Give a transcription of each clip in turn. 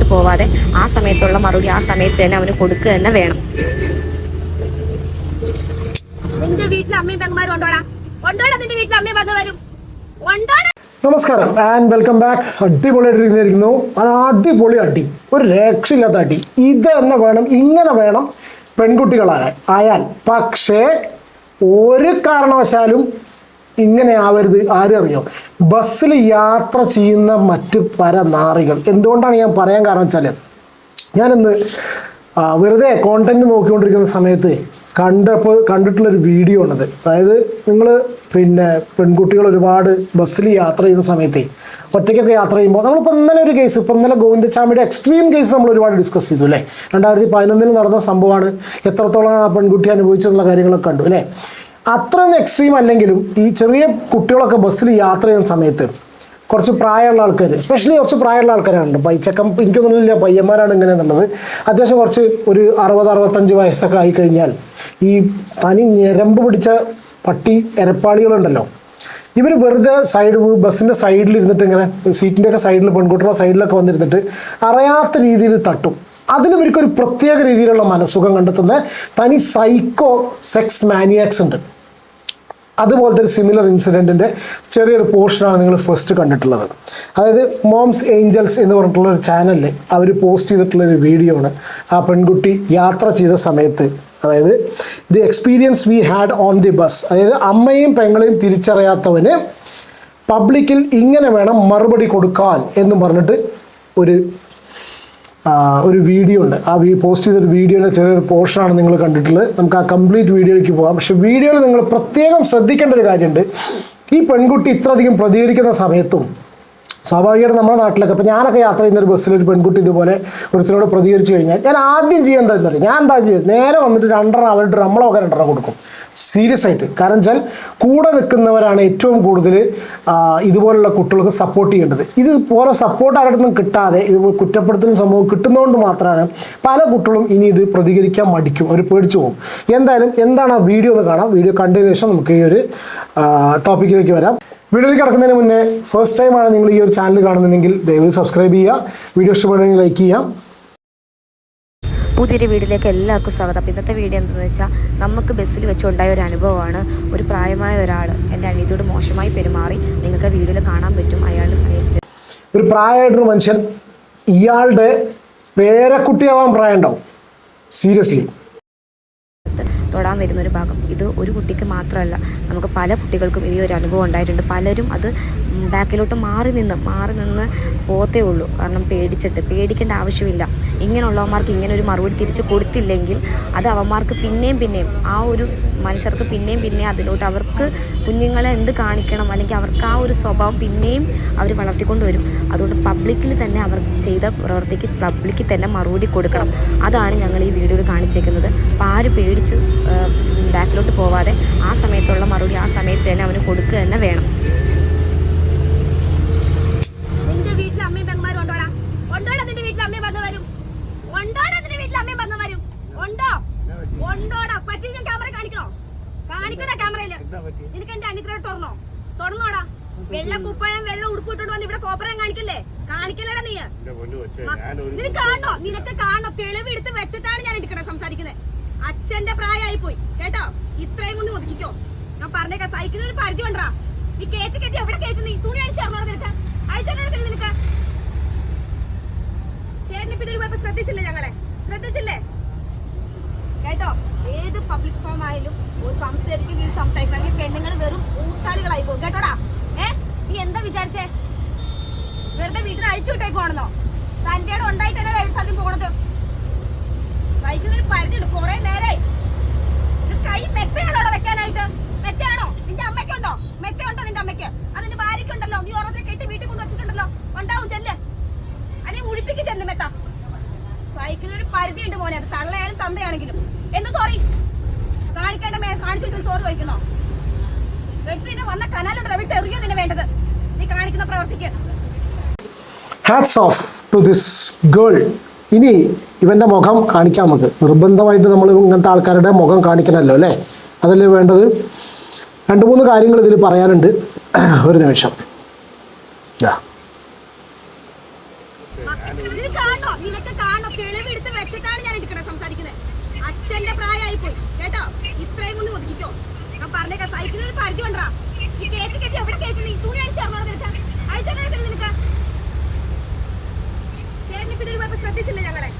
ബാക്കിലോട്ട് പോവാതെ ആ സമയത്തുള്ള മറുപടി ആ സമയത്ത് തന്നെ അവന് കൊടുക്കുക തന്നെ വേണം. നിന്റെ വീട്ടിൽ അമ്മയും പെങ്ങന്മാരും ഉണ്ടോടാ? ഉണ്ടോടാ നിന്റെ വീട്ടിൽ അമ്മയും വരും ഉണ്ടോടാ. നമസ്കാരം. ആൻഡ് വെൽക്കം ബാക്ക് അടിപൊളിയായിട്ട് ഇരുന്നിരിക്കുന്നു. അടിപൊളി അടി. ഒരു രക്ഷയില്ലാത്ത അടി. ഇത് തന്നെ വേണം ഇങ്ങനെ വേണം പെൺകുട്ടികളായാൽ. ആയാൽ. പക്ഷേ ഒരു കാരണവശാലും ഇങ്ങനെ ആവരുത് ആരും അറിയോ? ബസ്സിൽ യാത്ര ചെയ്യുന്ന മറ്റ് പല നാറികൾ. എന്തുകൊണ്ടാണ് ഞാൻ പറയാൻ കാരണം വെച്ചാൽ ഞാനിന്ന് വെറുതെ കോണ്ടന്റ് നോക്കിക്കൊണ്ടിരിക്കുന്ന സമയത്ത് കണ്ടപ്പോൾ കണ്ടിട്ടുള്ളൊരു വീഡിയോ ഉണ്ട് അതായത് നിങ്ങൾ പിന്നെ പെൺകുട്ടികൾ ഒരുപാട് ബസ്സിൽ യാത്ര ചെയ്യുന്ന സമയത്ത് ഒറ്റയ്ക്കൊക്കെ യാത്ര ചെയ്യുമ്പോൾ നമ്മളിപ്പോൾ ഇന്നലെ ഒരു കേസ് ഇപ്പോൾ ഇന്നലെ ഗോവിന്ദച്ചാമിയുടെ എക്സ്ട്രീം കേസ് നമ്മൾ ഒരുപാട് ഡിസ്കസ് ചെയ്തു അല്ലേ? രണ്ടായിരത്തി പതിനൊന്നിൽ നടന്ന സംഭവമാണ് എത്രത്തോളം ആ പെൺകുട്ടി അനുഭവിച്ചെന്നുള്ള കാര്യങ്ങളൊക്കെ കണ്ടു അല്ലേ? അത്രയൊന്നും എക്സ്ട്രീം അല്ലെങ്കിലും ഈ ചെറിയ കുട്ടികളൊക്കെ ബസ്സിൽ യാത്ര ചെയ്യുന്ന സമയത്ത് കുറച്ച് പ്രായമുള്ള ആൾക്കാർ സ്പെഷ്യലി കുറച്ച് പ്രായമുള്ള ആൾക്കാരാണ് പൈ ചെക്കം എനിക്ക് തോന്നുന്നില്ല പയ്യന്മാരാണ് ഇങ്ങനെ എന്നുള്ളത് അത്യാവശ്യം കുറച്ച് ഒരു അറുപത് അറുപത്തഞ്ച് വയസ്സൊക്കെ ആയി കഴിഞ്ഞാൽ ഈ തനി ഞരമ്പ് പിടിച്ച പട്ടി എരപ്പാളികളുണ്ടല്ലോ. ഇവർ വെറുതെ സൈഡ് ബസ്സിന്റെ സൈഡിൽ ഇരുന്നിട്ട് ഇങ്ങനെ സീറ്റിന്റെയൊക്കെ സൈഡിൽ പെൺകുട്ടികളുടെ സൈഡിലൊക്കെ വന്നിരുന്നിട്ട് അറിയാത്ത രീതിയിൽ തട്ടും. അതിന് ഇവർക്കൊരു പ്രത്യേക രീതിയിലുള്ള മനസ്സുഖം കണ്ടെത്തുന്ന തനി സൈക്കോ സെക്സ് മാനിയാക്സ് ഉണ്ട്. അതുപോലത്തെ ഒരു സിമിലർ ഇൻസിഡന്റിന്റെ ചെറിയൊരു പോർഷനാണ് നിങ്ങൾ ഫസ്റ്റ് കണ്ടിട്ടുള്ളത്. അതായത് മോംസ് ഏഞ്ചൽസ് എന്ന് പറഞ്ഞിട്ടുള്ള ഒരു ചാനലിൽ അവർ പോസ്റ്റ് ചെയ്തിട്ടുള്ള ഒരു വീഡിയോ ആണ് ആ പെൺകുട്ടി യാത്ര ചെയ്ത സമയത്ത്. അതായത് the experience we had on the bus അതായത് അമ്മയും പെങ്ങളെയും തിരിച്ചറിയാത്തവന് പബ്ലിക്കിൽ ഇങ്ങനെ വേണം മറുപടി കൊടുക്കാൻ എന്ന് പറഞ്ഞിട്ട് ഒരു ഒരു വീഡിയോ ഉണ്ട്. ആ പോസ്റ്റ് ചെയ്തൊരു വീഡിയോയുടെ ചെറിയൊരു പോർഷനാണ് നിങ്ങൾ കണ്ടിട്ടുള്ളത്. നമുക്ക് ആ കംപ്ലീറ്റ് വീഡിയോയിലേക്ക് പോകാം പക്ഷേ വീഡിയോയിൽ നിങ്ങൾ പ്രത്യേകം ശ്രദ്ധിക്കേണ്ട ഒരു കാര്യമുണ്ട്. ഈ പെൺകുട്ടി ഇത്രയധികം പ്രതികരിക്കുന്ന സമയത്തും സ്വാഭാവികമായിട്ട് നമ്മുടെ നാട്ടിലൊക്കെ ഇപ്പോൾ ഞാനൊക്കെ യാത്ര ചെയ്യുന്ന ഒരു ബസ്സിൽ ഒരു പെൺകുട്ടി ഇതുപോലെ ഒരുത്തിനോട് പ്രതികരിച്ചു കഴിഞ്ഞാൽ ഞാൻ ആദ്യം ചെയ്യാൻ എന്താ എന്നറിയാം ഞാൻ എന്താ ചെയ്യുക നേരെ വന്നിട്ട് രണ്ടെണ്ണം അവരുടെ നമ്മളൊക്കെ രണ്ടെണ്ണം കൊടുക്കും. സീരിയസ് ആയിട്ട്. കാരണം വെച്ചാൽ കൂടെ നിൽക്കുന്നവരാണ് ഏറ്റവും കൂടുതൽ ഇതുപോലുള്ള കുട്ടികൾക്ക് സപ്പോർട്ട് ചെയ്യേണ്ടത്. ഇത് പോലെ സപ്പോർട്ട് ആരുടെ കിട്ടാതെ ഇത് കുറ്റപ്പെടുത്തുന്ന സംഭവം കിട്ടുന്നതുകൊണ്ട് മാത്രമാണ് പല കുട്ടികളും ഇനി ഇത് പ്രതികരിക്കാൻ മടിക്കും. അവർ പേടിച്ചു പോകും. എന്തായാലും എന്താണ് ആ വീഡിയോ എന്ന് കാണാം. വീഡിയോ കണ്ടതിനു ശേഷം നമുക്ക് ഈ ഒരു ടോപ്പിക്കിലേക്ക് വരാം. വീഡിയോയിലേക്ക് കിടക്കുന്നതിന് മുന്നേ ഫസ്റ്റ് ടൈമാണ് നിങ്ങൾ ഈ ഒരു ചാനൽ കാണുന്നതെങ്കിൽ ദയവായി സബ്സ്ക്രൈബ് ചെയ്യുക. വീഡിയോ ഇഷ്ടപ്പെടുന്ന ലൈക്ക് ചെയ്യാം പുതിയൊരു വീട്ടിലേക്ക് എല്ലാവർക്കും സ്വാഗതം. അപ്പോൾ ഇന്നത്തെ വീഡിയോ എന്താണെന്ന് വെച്ചാൽ നമുക്ക് ബസ്സിൽ വെച്ചുണ്ടായ ഒരു അനുഭവമാണ്. ഒരു പ്രായമായ ഒരാൾ എന്റെ അനിയത്തോട് മോശമായി പെരുമാറി നിങ്ങൾക്ക് വീഡിയോയിൽ കാണാൻ പറ്റും. അയാൾ ഒരു പ്രായമായിട്ടൊരു മനുഷ്യൻ ഇയാളുടെ പേരക്കുട്ടിയാവാൻ പ്രായം ഉണ്ടാവും സീരിയസ്ലി തൊടാൻ വരുന്ന ഒരു ഭാഗം. ഇത് ഒരു കുട്ടിക്ക് മാത്രമല്ല നമുക്ക് പല കുട്ടികൾക്കും ഈ ഒരു അനുഭവം ഉണ്ടായിട്ടുണ്ട്. പലരും അത് ബാക്കിലോട്ട് മാറി നിന്ന് മാറി നിന്ന് പോത്തേ ഉള്ളൂ. കാരണം പേടിച്ചിട്ട് പേടിക്കേണ്ട ആവശ്യമില്ല. ഇങ്ങനെയുള്ളവന്മാർക്ക് ഇങ്ങനെ ഒരു മറുപടി തിരിച്ചു കൊടുത്തില്ലെങ്കിൽ അത് അവന്മാർക്ക് പിന്നെയും പിന്നെയും ആ ഒരു മനുഷ്യർക്ക് പിന്നെയും പിന്നെയും അതിലോട്ട് അവർക്ക് കുഞ്ഞുങ്ങളെ എന്ത് കാണിക്കണം അല്ലെങ്കിൽ അവർക്ക് ആ ഒരു സ്വഭാവം പിന്നെയും അവർ വളർത്തിക്കൊണ്ട് വരും. അതുകൊണ്ട് പബ്ലിക്കിൽ തന്നെ അവർ ചെയ്ത പ്രവൃത്തിക്ക് പബ്ലിക്കിൽ തന്നെ മറുപടി കൊടുക്കണം. അതാണ് ഞങ്ങൾ ഈ വീഡിയോയിൽ കാണിച്ചേക്കുന്നത്. അപ്പോൾ ആര് പേടിച്ച് ബാക്കിലോട്ട് പോവാതെ ആ സമയത്തുള്ള മറുപടി ആ സമയത്ത് തന്നെ അവന് കൊടുക്കുക തന്നെ വേണം. നിന്റെ വീട്ടിൽ അമ്മയും പെങ്ങന്മാരും ഉണ്ടോടാ? ഉണ്ടോടാ നിന്റെ വീട്ടിൽ അമ്മയും പെങ്ങന്മാരും? ഉണ്ടോടാ നിന്റെ വീട്ടിൽ അമ്മയും പെങ്ങന്മാരും? ഉണ്ടോ? ഉണ്ടോടാ? പറ്റിയ ക്യാമറ കാണിക്കണോ? കാണിക്കണോ ക്യാമറയിൽ നിനക്ക് എന്റെ അനിത്രയോട് തുറന്നോ? തുറന്നോടാ. വെള്ള കുപ്പഴം വെള്ളം ഉടുപ്പിട്ടോണ്ട് വന്ന് ഇവിടെ കോപ്പറം കാണിക്കല്ലേ? കാണിക്കല്ലേടാ നീ? നിനക്ക് കാണണോ? നിനക്ക് കാണണോ? തെളിവ് എടുത്ത് വെച്ചിട്ടാണ് ഞാൻ എടുക്കണേ സംസാരിക്കുന്നത്. അച്ഛന്റെ പ്രായമായി പോയി കേട്ടോ? ഇത്രയും കൊണ്ട് ഒതുക്കിക്കോ. ഞാൻ പറഞ്ഞേക്കാം സൈക്കിളിന് ഒരു പരിധി ഉണ്ടാ നീ കേറ്റി കെട്ടി എവിടെ കയറ്റി നീ തുണി അഴിച്ചറിഞ്ഞോടാ നിനക്ക്. അഴിച്ചോടാ നിനക്ക്. ചേട്ടന് പിന്നെ ഒരു പോയപ്പോ ശ്രദ്ധിച്ചില്ലേ ഞങ്ങളെ? ശ്രദ്ധിച്ചില്ലേ? കേട്ടോ? ഏത് പബ്ലിക് ഫോം ആയാലും ഒരു സംസാരിക്കും നീ സംസാരിക്കണമെങ്കിൽ പെണ്ണുങ്ങൾ വെറും ഊച്ചാളികളായി പോകും. കേട്ടോടാ? ഏ? നീ എന്താ വിചാരിച്ചേ? വെറുതെ വീട്ടിൽ അഴിച്ചു വിട്ടേക്കുവാണെന്നോ? തന്റെ ഉണ്ടായിട്ടല്ലേ എവിടെ സ്ഥലത്തും പോണത്? സൈക്കിളിൽ പരിധിയുണ്ട് കുറെ നേരായി. കൈ മെത്തയാണോ അവിടെ വെക്കാനായിട്ട്? മെത്തയാണോ? നിന്റെ അമ്മയ്ക്കുണ്ടോ മെത്തയുണ്ടോ നിന്റെ അമ്മയ്ക്ക്? അതിന്റെ ഭാര്യക്കുണ്ടല്ലോ നീ ഓരോരുത്തരെ കെട്ടി വീട്ടിൽ കൊണ്ട് വെച്ചിട്ടുണ്ടല്ലോ. ഉണ്ടാവും ചെല്ല്. അല്ലെങ്കിൽ മുടിപ്പിക്ക് ചെന്ന് മെത്ത. ഒരു പരിധിയുണ്ട് മോനെ. അത് തള്ളയായാലും തന്തയാണെങ്കിലും. എന്ത് സോറി കാണിക്കേണ്ട മേ കാണിച്ചു സോറി വയ്ക്കുന്നോ? വെട്ടിന് വന്ന കനാലുണ്ടല്ലോ. വിട്ട് എറിയോ നിന്നെ വേണ്ടത്. നീ കാണിക്കുന്ന പ്രവർത്തിക്ക്. Hats off to this girl ഇനി ഇവന്റെ മുഖം കാണിക്കാം നമുക്ക്. നിർബന്ധമായിട്ട് നമ്മൾ ഇങ്ങനത്തെ ആൾക്കാരുടെ മുഖം കാണിക്കണമല്ലോ അല്ലേ? അതല്ലേ വേണ്ടത്? രണ്ട് മൂന്ന് കാര്യങ്ങൾ ഇതിൽ പറയാനുണ്ട്. ഒരു നിമിഷം. അച്ഛന്റെ പോയി കേട്ടോ? ഒതുക്കിക്കോ. ഞാൻ പറഞ്ഞേക്കാം. പരിധി ഈ കെട്ടി എവിടെ നിനക്ക്. ശ്രദ്ധിച്ചില്ലേ ഞങ്ങളെ?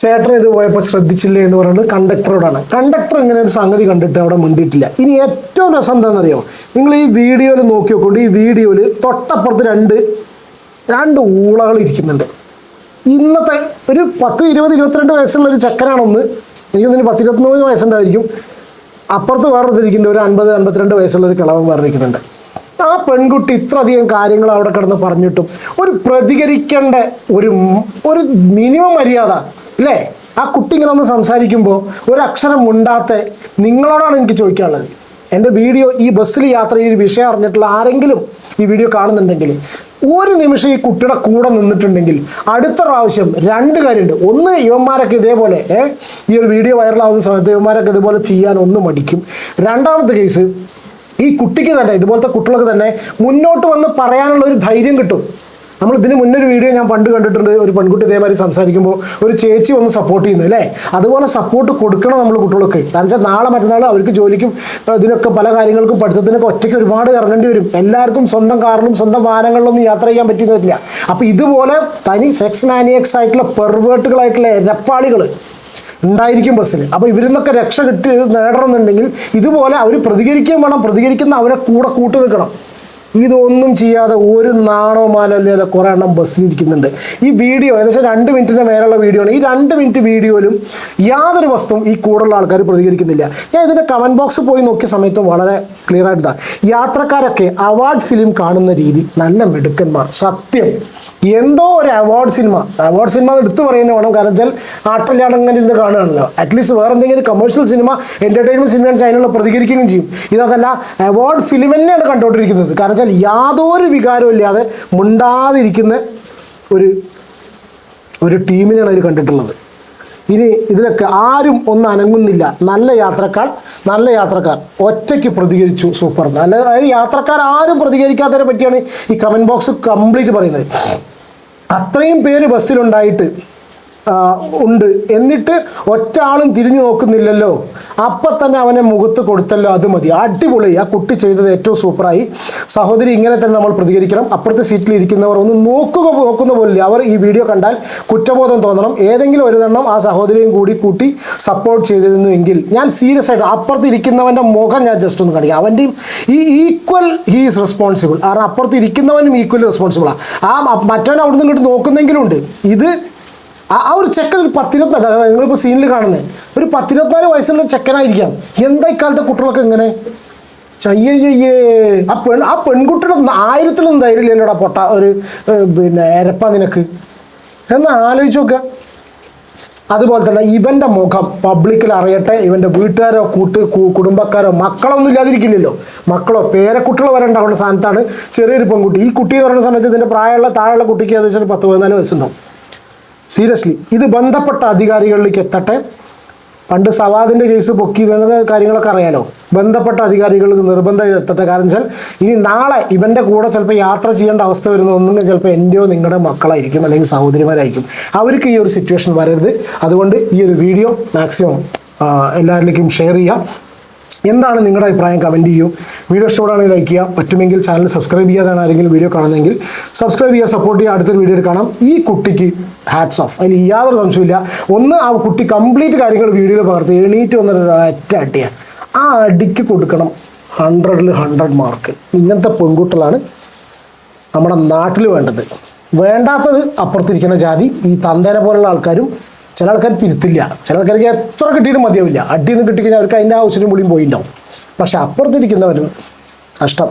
ചേട്ടൻ ഇത് പോയപ്പോൾ ശ്രദ്ധിച്ചില്ലേ എന്ന് പറയുന്നത് കണ്ടക്ടറോടാണ്. കണ്ടക്ടർ ഇങ്ങനെ ഒരു സംഗതി കണ്ടിട്ട് അവിടെ മിണ്ടിയിട്ടില്ല. ഇനി ഏറ്റവും രസം എന്താണെന്നറിയോ? നിങ്ങൾ ഈ വീഡിയോയിൽ നോക്കി നോക്കൊണ്ട് ഈ വീഡിയോയിൽ തൊട്ടപ്പുറത്ത് രണ്ട് രണ്ട് ഊളകൾ ഇരിക്കുന്നുണ്ട്. ഇന്നത്തെ ഒരു പത്ത് ഇരുപത് ഇരുപത്തിരണ്ട് വയസ്സുള്ള ഒരു ചെക്കനാണൊന്ന് എനിക്ക് തോന്നുന്നു പത്ത് ഇരുപത്തൊമ്പത് വയസ്സുണ്ടായിരിക്കും. അപ്പുറത്ത് വേറെ ഇരിക്കുന്നുണ്ട് ഒരു അൻപത് അൻപത്തിരണ്ട് വയസ്സുള്ള ഒരു കിളവൻ വേറെ ഇരിക്കുന്നുണ്ട് ആ പെൺകുട്ടി ഇത്രയധികം കാര്യങ്ങൾ അവിടെ കിടന്ന് പറഞ്ഞിട്ടും ഒരു പ്രതികരിക്കേണ്ട ഒരു ഒരു മിനിമം മര്യാദ അല്ലേ? ആ കുട്ടി ഇങ്ങനെ ഒന്ന് സംസാരിക്കുമ്പോൾ ഒരക്ഷരം ഉണ്ടാത്ത നിങ്ങളോടാണ് എനിക്ക് ചോദിക്കാനുള്ളത്. എന്റെ വീഡിയോ ഈ ബസ്സിൽ യാത്ര ചെയ്ത് വിഷയം അറിഞ്ഞിട്ടുള്ള ആരെങ്കിലും ഈ വീഡിയോ കാണുന്നുണ്ടെങ്കിൽ ഒരു നിമിഷം ഈ കുട്ടിയുടെ കൂടെ നിന്നിട്ടുണ്ടെങ്കിൽ അടുത്ത പ്രാവശ്യം രണ്ട് കാര്യമുണ്ട്. ഒന്ന് യുവന്മാരൊക്കെ ഇതേപോലെ ഈ ഒരു വീഡിയോ വൈറലാവുന്ന സമയത്ത് യുവന്മാരൊക്കെ ഇതുപോലെ ചെയ്യാൻ ഒന്ന് മടിക്കും. രണ്ടാമത്തെ കേസ് ഈ കുട്ടിക്ക് തന്നെ ഇതുപോലത്തെ കുട്ടികൾക്ക് തന്നെ മുന്നോട്ട് വന്ന് പറയാനുള്ള ഒരു ധൈര്യം കിട്ടും. നമ്മൾ ഇതിന് മുന്നേ ഒരു വീഡിയോ ഞാൻ പണ്ട് കണ്ടിട്ടുണ്ട് ഒരു പെൺകുട്ടി ഇതേമാതിരി സംസാരിക്കുമ്പോൾ ഒരു ചേച്ചി വന്ന് സപ്പോർട്ട് ചെയ്യുന്നു അല്ലേ? അതുപോലെ സപ്പോർട്ട് കൊടുക്കണം നമ്മൾ കുട്ടികൾക്ക്. കാരണം വെച്ചാൽ നാളെ മറ്റന്നാൾ അവർക്ക് ജോലിക്കും ഇതിനൊക്കെ പല കാര്യങ്ങൾക്കും പഠിത്തത്തിനൊക്കെ ഒറ്റയ്ക്ക് ഒരുപാട് ഇറങ്ങേണ്ടി വരും. എല്ലാവർക്കും സ്വന്തം കാറിലും സ്വന്തം വാഹനങ്ങളിലൊന്നും യാത്ര ചെയ്യാൻ പറ്റുന്നില്ല അപ്പോൾ ഇതുപോലെ തനി സെക്സ് മാനിയക്സ് ആയിട്ടുള്ള പെർവേർട്ടുകളായിട്ടുള്ള എരപ്പാളികൾ ഉണ്ടായിരിക്കും ബസ്സിൽ. അപ്പോൾ ഇവരിൽ നിന്നൊക്കെ രക്ഷ കിട്ടി നേടണമെന്നുണ്ടെങ്കിൽ ഇതുപോലെ അവർ പ്രതികരിക്കുകയും വേണം. പ്രതികരിക്കുന്ന അവരെ കൂടെ കൂട്ടു നിൽക്കണം. ഇതൊന്നും ചെയ്യാതെ ഒരു നാണോ മാനോ ഇല്ലാതെ കുറേ എണ്ണം ബസ്സിലിരിക്കുന്നുണ്ട് ഈ വീഡിയോ ഏകദേശം രണ്ട് മിനിറ്റിന്റെ മേലുള്ള വീഡിയോ ആണ്. ഈ രണ്ട് മിനിറ്റ് വീഡിയോയിലും യാതൊരു വസ്തുവും ഈ കൂടുതലുള്ള ആൾക്കാർ പ്രതികരിക്കുന്നില്ല. ഞാൻ ഇതിന്റെ കമന്റ് ബോക്സ് പോയി നോക്കിയ സമയത്ത് വളരെ ക്ലിയർ ആയിട്ടാണ് യാത്രക്കാരൊക്കെ അവാർഡ് ഫിലിം കാണുന്ന രീതി നല്ല മിടുക്കന്മാർ. സത്യം. എന്തോ ഒരു അവാർഡ് സിനിമ അവാർഡ് സിനിമ എടുത്തു പറയുന്നത് വേണം. കാരണം വെച്ചാൽ ആട്ടല്ലാണ്ട് ഇങ്ങനെ ഇരുന്ന് കാണുകയാണല്ലോ. അറ്റ്ലീസ്റ്റ് വേറെ എന്തെങ്കിലും കമേഴ്ഷ്യൽ സിനിമ എന്റർടൈൻമെന്റ് സിനിമയാണ് അതിനുള്ള പ്രതികരിക്കുകയും ചെയ്യും. ഇതല്ല അവാർഡ് ഫിലിം തന്നെയാണ് കണ്ടുകൊണ്ടിരിക്കുന്നത്. കാരണം വെച്ചാൽ യാതൊരു വികാരവും ഇല്ലാതെ മുണ്ടാതിരിക്കുന്ന ഒരു ഒരു ടീമിനെയാണ് അതിൽ കണ്ടിട്ടുള്ളത്. ഇനി ഇതിലൊക്കെ ആരും ഒന്നും അനങ്ങുന്നില്ല. നല്ല യാത്രക്കാർ നല്ല യാത്രക്കാർ ഒറ്റയ്ക്ക് പ്രതികരിച്ചു സൂപ്പർ. നല്ല അതായത് യാത്രക്കാർ ആരും പ്രതികരിക്കാത്തതിനെ പറ്റിയാണ് ഈ കമന്റ് ബോക്സ് കംപ്ലീറ്റ് പറയുന്നത്. അത്രയും പേര് ബസ്സിലുണ്ടായിട്ട് ഉണ്ട്. എന്നിട്ട് ഒറ്റാളും തിരിഞ്ഞു നോക്കുന്നില്ലല്ലോ. അപ്പം തന്നെ അവനെ മുഖത്ത് കൊടുത്തല്ലോ അത് മതി. അടിപൊളി. ആ കുട്ടി ചെയ്തത് ഏറ്റവും സൂപ്പറായി. സഹോദരി ഇങ്ങനെ തന്നെ നമ്മൾ പ്രതികരിക്കണം. അപ്പുറത്തെ സീറ്റിൽ ഇരിക്കുന്നവർ ഒന്ന് നോക്കുക നോക്കുന്ന പോലെ അവർ ഈ വീഡിയോ കണ്ടാൽ കുറ്റബോധം തോന്നണം. ഏതെങ്കിലും ഒരു എണ്ണം ആ സഹോദരിയും കൂടി കൂട്ടി സപ്പോർട്ട് ചെയ്തിരുന്നു എങ്കിൽ. ഞാൻ സീരിയസ് ആയിട്ട് അപ്പുറത്ത് ഇരിക്കുന്നവന്റെ മുഖം ഞാൻ ജസ്റ്റ് ഒന്ന് കാണിക്കാം. അവന്റെയും ഈ ഈക്വൽ ഹീ ഈസ് റെസ്പോൺസിബിൾ കാരണം അപ്പുറത്ത് ഇരിക്കുന്നവനും ഈക്വൽ റെസ്പോൺസിബിളാണ് ആ. മറ്റവൻ അവിടെ നിന്ന് ഇങ്ങോട്ട് നോക്കുന്നെങ്കിലും ഉണ്ട്. ഇത് ആ ഒരു ചെക്കൻ ഒരു പത്തിരുപത്തിനാല് അതായത് നിങ്ങളിപ്പോൾ സീനിൽ കാണുന്നത് ഒരു പത്തിരുപത്തിനാല് വയസ്സുള്ള ചെക്കനായിരിക്കാം. എന്താ ഇക്കാലത്തെ കുട്ടികളൊക്കെ എങ്ങനെ ചയ്യയ്യേ ആ പെൺ ആ പെൺകുട്ടിയുടെ ആയിരത്തിലൊന്നും ധൈര്യമില്ലല്ലോടാ പൊട്ട ഒരു പിന്നെ എരപ്പ നിനക്ക്. എന്ന് ആലോചിച്ച് നോക്കുക അതുപോലെ തന്നെ ഇവന്റെ മുഖം പബ്ലിക്കിൽ അറിയട്ടെ. ഇവന്റെ വീട്ടുകാരോ കൂട്ട് കുടുംബക്കാരോ മക്കളൊന്നും ഇല്ലാതിരിക്കില്ലല്ലോ. മക്കളോ പേരക്കുട്ടികൾ വരെ ഉണ്ടാവുന്ന സ്ഥാനത്താണ് ചെറിയൊരു പെൺകുട്ടി. ഈ കുട്ടി എന്ന് പറയുന്ന സമയത്ത് ഇതിന്റെ പ്രായമുള്ള താഴെയുള്ള കുട്ടിക്ക് ഏകദേശം പത്ത് പതിനാല് വയസ്സുണ്ടാവും. സീരിയസ്ലി ഇത് ബന്ധപ്പെട്ട അധികാരികളിലേക്ക് എത്തട്ടെ. പണ്ട് സവാദിന്റെ കേസ് പൊക്കി കാര്യങ്ങളൊക്കെ അറിയാലോ. ബന്ധപ്പെട്ട അധികാരികൾക്ക് നിർബന്ധം എത്തട്ടെ. കാരണം വെച്ചാൽ ഇനി നാളെ ഇവന്റെ കൂടെ ചിലപ്പോൾ യാത്ര ചെയ്യേണ്ട അവസ്ഥ വരുന്ന ഒന്നുകിൽ ചിലപ്പോൾ എന്റെയോ നിങ്ങളുടെ മക്കളായിരിക്കും അല്ലെങ്കിൽ സഹോദരിമാരായിരിക്കും. അവർക്ക് ഈ ഒരു സിറ്റുവേഷൻ വരരുത്. അതുകൊണ്ട് ഈ ഒരു വീഡിയോ മാക്സിമം എല്ലാവരിലേക്കും ഷെയർ ചെയ്യാം. എന്താണ് നിങ്ങളുടെ അഭിപ്രായം? കമന്റ് ചെയ്യൂ. വീഡിയോ ഇഷ്ടപ്പെടുകയാണെങ്കിൽ ലൈക്ക് ചെയ്യുക. പറ്റുമെങ്കിൽ ചാനൽ സബ്സ്ക്രൈബ് ചെയ്യാതാണ് ആരെങ്കിലും വീഡിയോ കാണുന്നതെങ്കിൽ സബ്സ്ക്രൈബ് ചെയ്യുക സപ്പോർട്ട് ചെയ്യുക. അടുത്തൊരു വീഡിയോ കാണാം. ഈ കുട്ടിക്ക് ഹാറ്റ്സ് ഓഫ് അതിൽ യാതൊരു സംശയമില്ല ഒന്ന് ആ കുട്ടി കംപ്ലീറ്റ് കാര്യങ്ങൾ വീഡിയോയിൽ പകർത്തി എണീറ്റ് വന്നൊരു അറ്റ അടിയാണ് ആ അടിക്ക് കൊടുക്കണം. ഹൺഡ്രഡിൽ ഹൺഡ്രഡ് മാർക്ക് ഇങ്ങനത്തെ പെൺകുട്ടികളാണ് നമ്മുടെ നാട്ടിൽ വേണ്ടത്. വേണ്ടാത്തത് അപ്പുറത്തിരിക്കുന്ന ജാതി. ഈ തന്തേനെ പോലുള്ള ആൾക്കാരും ചില ആൾക്കാർ തിരുത്തില്ല. ചില ആൾക്കാർക്ക് എത്ര കിട്ടിയിട്ടും മതിയാവില്ല. അടിയൊന്നും കിട്ടിക്കഴിഞ്ഞാൽ അവർക്ക് അതിന്റെ ആവശ്യത്തിനും പുള്ളിയും പോയിണ്ടാവും. പക്ഷെ അപ്പുറത്തിരിക്കുന്നവർ കഷ്ടം.